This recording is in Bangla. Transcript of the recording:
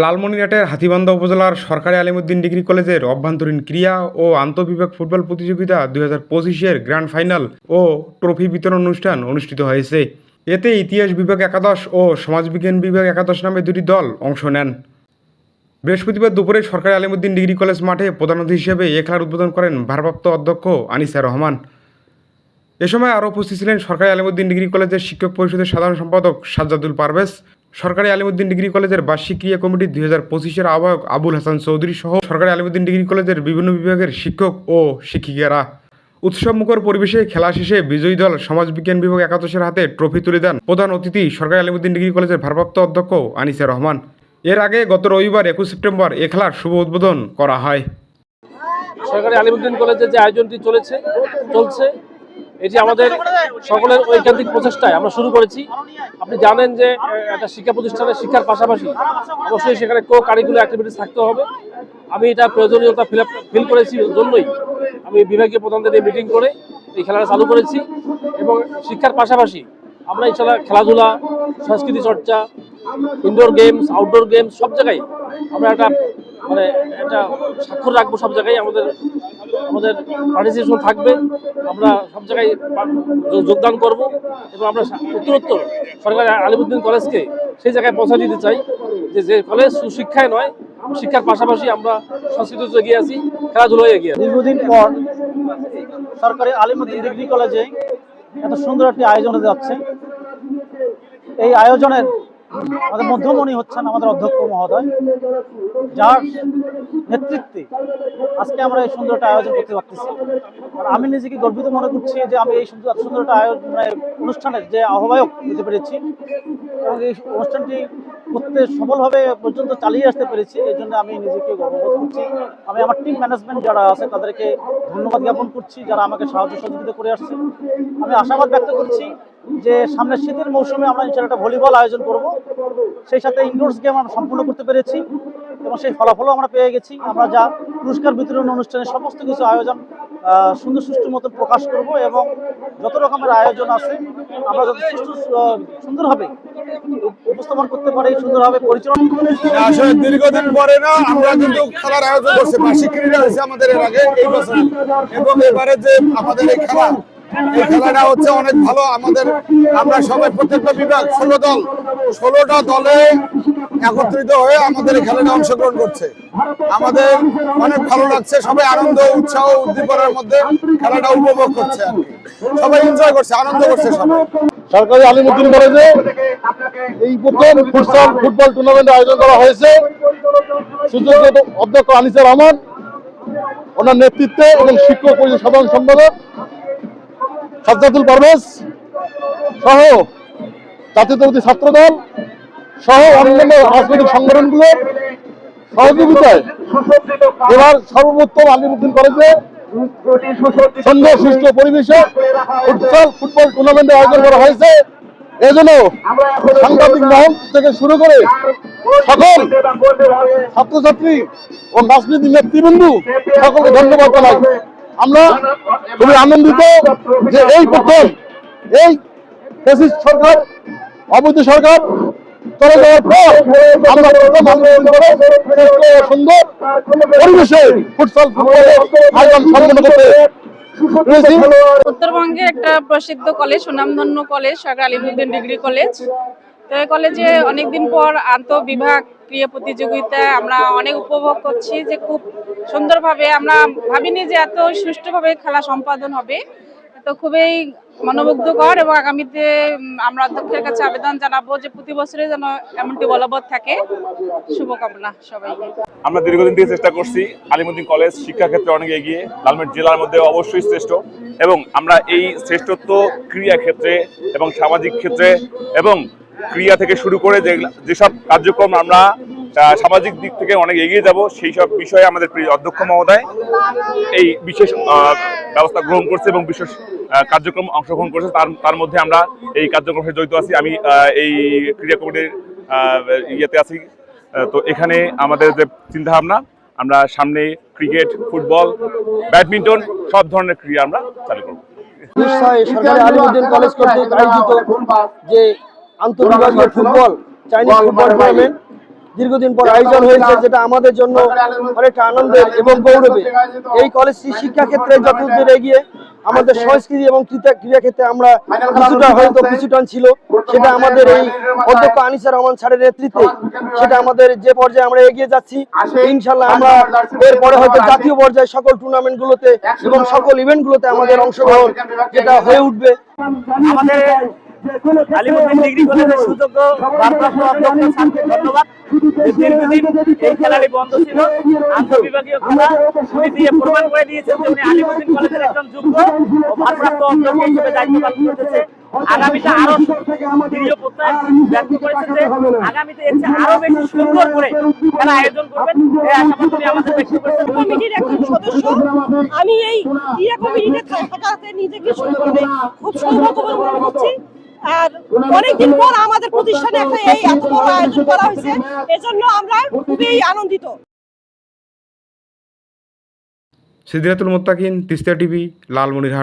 লালমনিরহাটের হাতীবান্ধা উপজেলার সরকারি আলিমুদ্দিন ডিগ্রি কলেজের অভ্যন্তরীণ ক্রীড়া ও আন্তঃবিভাগ ফুটবল প্রতিযোগিতা দুই হাজার পঁচিশের গ্র্যান্ড ফাইনাল ও ট্রফি বিতরণ অনুষ্ঠান অনুষ্ঠিত হয়েছে। এতে ইতিহাস বিভাগ একাদশ ও সমাজবিজ্ঞান বিভাগ একাদশ নামে দুটি দল অংশ নেন। বৃহস্পতিবার দুপুরে সরকারি আলিমুদ্দিন ডিগ্রি কলেজ মাঠে প্রধান অতিথি হিসেবে এ খেলার উদ্বোধন করেন ভারপ্রাপ্ত অধ্যক্ষ আনিসা রহমান। এ সময় আরও উপস্থিত ছিলেন সরকারি আলিমুদ্দিন ডিগ্রি কলেজের শিক্ষক পরিষদের সাধারণ সম্পাদক সাজ্জাদুল পারভেজ সরকারি আলিমুদ্দিন ডিগ্রি কলেজের বার্ষিক ক্রিয়া কমিটি দুই হাজার পঁচিশের আহ্বায়ক আবুল হাসান চৌধুরী সহ সরকারি আলিমুদ্দিন ডিগ্রি কলেজের বিভিন্ন বিভাগের শিক্ষক ও শিক্ষিকারা। উৎসবমুখর পরিবেশে খেলা শেষে বিজয়ী দল সমাজবিজ্ঞান বিভাগ একাদশের হাতে ট্রফি তুলে দেন প্রধান অতিথি সরকারি আলিমুদ্দিন ডিগ্রি কলেজের ভারপ্রাপ্ত অধ্যক্ষ আনিসা রহমান। এর আগে গত রবিবার একুশ সেপ্টেম্বর এ খেলার শুভ উদ্বোধন করা হয়। সরকারি আলিমুদ্দিন কলেজে যে আয়োজনটি চলেছে, চলছে এটি আমাদের সকলের ঐকান্তিক প্রচেষ্টায় আমরা শুরু করেছি। আপনি জানেন যে একটা শিক্ষা প্রতিষ্ঠানের শিক্ষার পাশাপাশি অবশ্যই সেখানে কো কারিকুলার অ্যাক্টিভিটিস থাকতে হবে। আমি এটা প্রয়োজনীয়তা ফিল করেছি জন্যই। আমি বিভাগীয় প্রধানদের নিয়ে মিটিং করে এই খেলাটা চালু করেছি এবং শিক্ষার পাশাপাশি আমরা ইনশাল্লাহ খেলাধুলা, সংস্কৃতি চর্চা ইনডোর গেমস আউটডোর গেমস সব জায়গায় আমরা একটা মানে একটা স্বাক্ষর রাখব সব জায়গায় আমাদের আমাদের পার্টিসিপেশন থাকবে। আমরা সব জায়গায় যোগদান করব এবং আমরা উত্তরোত্তর সরকারি আলিমুদ্দিন কলেজকে সেই জায়গায় পৌঁছে দিতে চাই যে যে কলেজ সুশিক্ষায় নয়, শিক্ষার পাশাপাশি আমরা সংস্কৃতিতে এগিয়ে আছি, খেলাধুলায় এগিয়ে দীর্ঘদিন পর সরকারি আলিমুদ্দিন ডিগ্রি কলেজে এত সুন্দর একটি আয়োজন যাচ্ছে। এই আয়োজনের আমাদের মধ্যমণি হচ্ছেন আমাদের অধ্যক্ষ মহোদয়। যার নেতৃত্বে আজকে আমরা এই সুন্দর একটা আয়োজন করতে পারতেছি। আর আমি নিজেকে গর্বিত মনে করছি যে আমি এই সুন্দর সুন্দরটা সুন্দর একটা আয়োজন মানে অনুষ্ঠানের যে আহ্বায়ক হতে পেরেছি এবং এই অনুষ্ঠানটি করতে সফলভাবে পর্যন্ত চালিয়ে আসতে পেরেছি, এই জন্য আমি নিজেকে গর্ববোধ করছি। আমি আমার টিম ম্যানেজমেন্ট যারা আছে, তাদেরকে ধন্যবাদ জ্ঞাপন করছি, যারা আমাকে সাহায্য সহযোগিতা করে আসছে। আমি আশাবাদ ব্যক্ত করছি যে সামনের শীতের মৌসুমে আমরা ইনশাল্লাহ একটা ভলিবল আয়োজন করব। সেই সাথে ইনডোরস গেম আমরা সম্পূর্ণ করতে পেরেছি এবং সেই ফলাফলও আমরা পেয়ে গেছি। আমরা যা পুরস্কার বিতরণ অনুষ্ঠানে সমস্ত কিছু আয়োজন সুন্দর সুষ্ঠু মতো প্রকাশ করব এবং যত রকমের আয়োজন আছে, আমরা যত সুষ্ঠু সুন্দরভাবে উপস্থাপন করতে পারি, সুন্দরভাবে পরিচালনা আসলে দীর্ঘদিন পরে না, আমরা কিন্তু খেলার আয়োজন করছি। বার্ষিক ক্রীড়া হয়েছে আমাদের এর আগে এই বছর। এবং এবারে যে আমাদের এই খেলা, এই খেলাটা হচ্ছে অনেক ভালো। আমাদের, আমরা সবাই প্রত্যেকটা বিভাগ, ষোলো দল, ষোলোটা দলে একত্রিত হয়ে আমাদের এই খেলাটা অংশগ্রহণ করছে। আমাদের অনেক ভালো লাগছে, সবাই আনন্দ, উৎসাহ, উদ্দীপনার মধ্যে খেলাটা উপভোগ করছে। সবাই এনজয় করছে, আনন্দ করছে সবাই। সরকারি আলিমুদ্দিন কলেজে এই প্রথম ফুটসল, ফুটবল টুর্নামেন্ট আয়োজন করা হয়েছে। সুযোগ্য অধ্যক্ষ আনিসা রহমান, ওনার নেতৃত্বে এবং শিক্ষক পরিষদ সাধারণ সম্পাদক সাজ্জাদুল পারভেজ সহ জাতীয় ছাত্র দল সহ অন্যান্য রাজনৈতিক সংগঠনগুলোর সহযোগিতায় এবার সর্বোত্তম আলিমুদ্দিন কলেজে সুন্দর সুষ্ঠু পরিবেশে ফুটবল ফুটবল টুর্নামেন্টের আয়োজন করা হয়েছে। এজন্য সাংবাদিক মহল থেকে শুরু করে সকল ছাত্রছাত্রী ও রাজনীতি নেতৃবৃন্দ সকলকে ধন্যবাদ জানাই। আমরা খুবই আনন্দিত যে এই প্রথম এই সরকার অবৈধ সরকার চলে যাওয়ার পর আমরা সুন্দর পরিবেশে আয়োজন সম্পন্ন করতে উত্তরবঙ্গে একটা প্রসিদ্ধ কলেজ সুনামধন্য college Sarkar Alimuddin degree college. তো এই কলেজে অনেকদিন পর আন্তঃবিভাগ ক্রিয়া প্রতিযোগিতায় আমরা অনেক উপভোগ করছি যে খুব সুন্দরভাবে আমরা ভাবিনি যে এত সুষ্ঠুভাবে খেলা সম্পাদন হবে। তো খুবই মনোমুগ্ধকর এবং আগামীতে আমরা অধ্যক্ষের কাছে আবেদন জানাব যে প্রতি বছরে যেন এমনটি বলবৎ থাকে। শুভকামনা সবাইকে। আমরা দীর্ঘদিন থেকে চেষ্টা করছি আলিমুদ্দিন কলেজ শিক্ষা ক্ষেত্রে অনেক এগিয়ে লালমেট জেলার মধ্যে অবশ্যই শ্রেষ্ঠ। এবং আমরা এই শ্রেষ্ঠত্ব ক্রিয়া ক্ষেত্রে এবং সামাজিক ক্ষেত্রে এবং ক্রিয়া থেকে শুরু করে যে যেসব কার্যক্রম আমরা সামাজিক দিক থেকে অনেক এগিয়ে যাব, সেই সব বিষয়ে আমাদের অধ্যক্ষ মহোদয়, এই বিশেষ ব্যবস্থা গ্রহণ করছে এবং বিশেষ কার্যক্রম অংশগ্রহণ করছে। তার তার মধ্যে আমরা এই কার্যক্রমে জড়িত আছি। আমি এই ক্রীড়া কমিটির ইয়েতে আছি। তো এখানে আমাদের যে চিন্তা ভাবনা আমরা সামনে ক্রিকেট, ফুটবল, ব্যাডমিন্টন সব ধরনের ক্রীড়া আমরা চালু করব। সরকারি আলিমুদ্দিন কলেজ কর্তৃক আয়োজিত যে আন্তর্বিভাগীয় ফুটবল, চাইনিজ ফুটবল টুর্নামেন্ট দীর্ঘদিন পর আয়োজন হয়েছে যেটা আমাদের জন্য অনেকটা আনন্দের এবং গৌরবের। এই কলেজটি শিক্ষা ক্ষেত্রে যত দূর এগিয়ে আমাদের সংস্কৃতি এবং ক্রীড়া ক্রীড়া ক্ষেত্রে আমরা কিছুটা হয়তো পিছুটান ছিল সেটা আমাদের এই অধ্যক্ষ আনিসা রহমান স্যারের নেতৃত্বে সেটা আমাদের যে পর্যায়ে আমরা এগিয়ে যাচ্ছি ইনশাল্লাহ আমরা এরপরে হয়তো জাতীয় পর্যায়ে সকল টুর্নামেন্ট গুলোতে এবং সকল ইভেন্ট গুলোতে আমাদের অংশগ্রহণ যেটা হয়ে উঠবে। আমাদের আলিমুদ্দিন ডিগ্রি কলেজের সুযোগ্য ভারপ্রাপ্ত অধ্যক্ষ স্যারকে ধন্যবাদ। দীর্ঘদিন এই খেলাটি বন্ধ ছিল আন্তঃবিভাগীয় খেলা উনি দিয়ে প্রমাণ করে দিয়েছেন যে উনি আলিমুদ্দিন কলেজের একজন যোগ্য ও ভারপ্রাপ্ত অধ্যক্ষ হিসেবে দায়িত্ব পালন করতেছে আগামীতে আরও দৃঢ় প্রত্যয় ব্যক্ত করেছেন যে আগামীতে এর আরও বেশি সুন্দর করে খেলা আয়োজন করবেন এই আশাবাদ উনি আমাদের ব্যক্ত করেছেন কমিটির একজন সদস্য আমি এই ক্রীড়া কমিটিতে থাকাতে নিজেকে খুব সৌভাগ্যবান মনে করছি আর অনেকদিন পর আমাদের প্রতিষ্ঠানে একটা এই এত বড় আয়োজন করা হয়েছে, এজন্য আমরা খুবই আনন্দিত। সিদ্ধিরাতুল মোত্তাকিন, তিস্তা টিভি, লালমনিরহাট।